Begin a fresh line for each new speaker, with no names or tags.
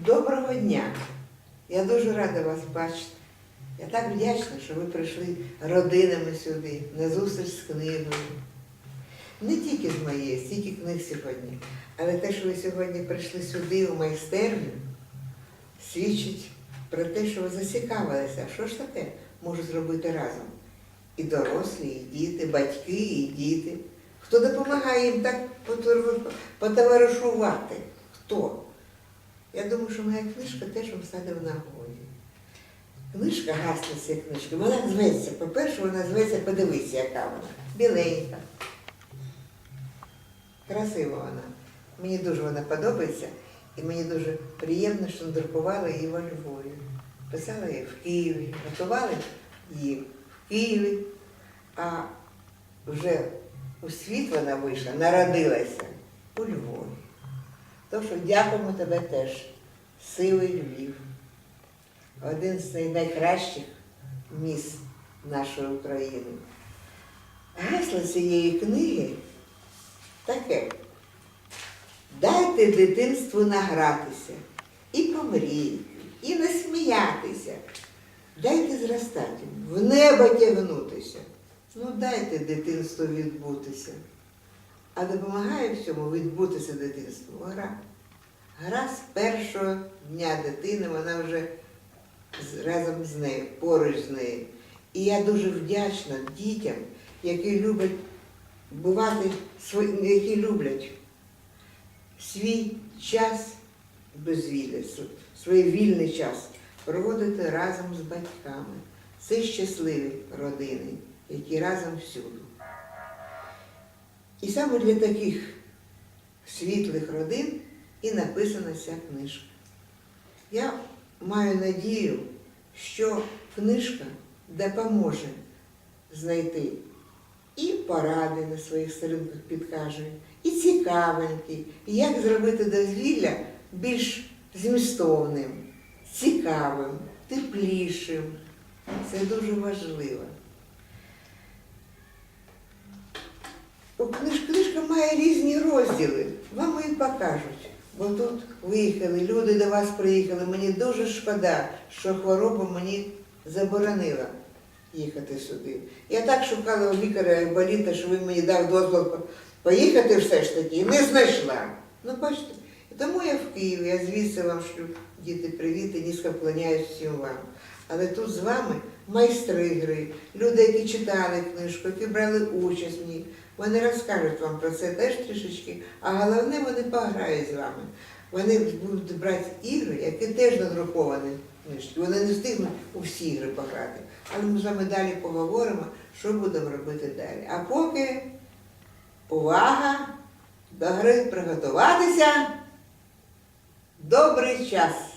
Доброго дня! Я дуже рада вас бачити. Я так вдячна, що ви прийшли родинами сюди, на зустріч з книгою. Не тільки з моєї, стільки книг сьогодні, але те, що ви сьогодні прийшли сюди, у майстерню, свідчить про те, що ви зацікавилися, що ж таке можу зробити разом. І дорослі, і діти, батьки, і діти. Хто допомагає їм так потовар- потоваришувати? Хто? Я думаю, що моя книжка теж стане в нагоді. Книжка гасна ця книжка. Вона зветься, по-перше, вона зветься Подивися, яка вона. Біленька. Красива вона. Мені дуже вона подобається. І мені дуже приємно, що надрукували її во Львові. Писала її в Києві, готували її в Києві, а вже у світ вона вийшла, народилася у Львові. Тож що дякуємо тебе теж. Силий Львів. Один з найкращих міст нашої України. Гасло цієї книги таке. Дайте дитинству награтися і помріяти, і насміятися. Дайте зростати, в небо тягнутися. Ну дайте дитинству відбутися. А допомагає в цьому відбутися дитинству гра. Гра з першого дня дитини, вона вже разом з нею, поруч з нею. І я дуже вдячна дітям, які люблять бувати, які люблять свій час дозвілля, свій вільний час проводити разом з батьками. Це щасливі родини, які разом всюди. І саме для таких світлих родин і написана ця книжка. Я маю надію, що книжка допоможе знайти і поради на своїх сторінках підкаже, і цікавинки, як зробити дозвілля більш змістовним, цікавим, теплішим. Це дуже важливо. У книж, книжка має різні розділи. Вам її покажуть. Бо тут виїхали, люди до вас приїхали. Мені дуже шкода, що хвороба мені заборонила їхати сюди. Я так шукала у лікаря боліта, що він мені дав дозвіл поїхати все ж таки, не знайшла. Ну, бачите, тому я в Києві, я звідси вам шлю, діти, привіт і низько вклоняюсь всім вам. Але тут з вами майстри гри, люди, які читали книжку, які брали участь в ній. Вони розкажуть вам про це теж трішечки, а головне вони пограють з вами. Вони будуть брати ігри, які теж надруковані книжки. Вони не встигнуть у всі ігри пограти. Але ми з вами далі поговоримо, що будемо робити далі. А поки увага! До гри приготуватися. Добрий час!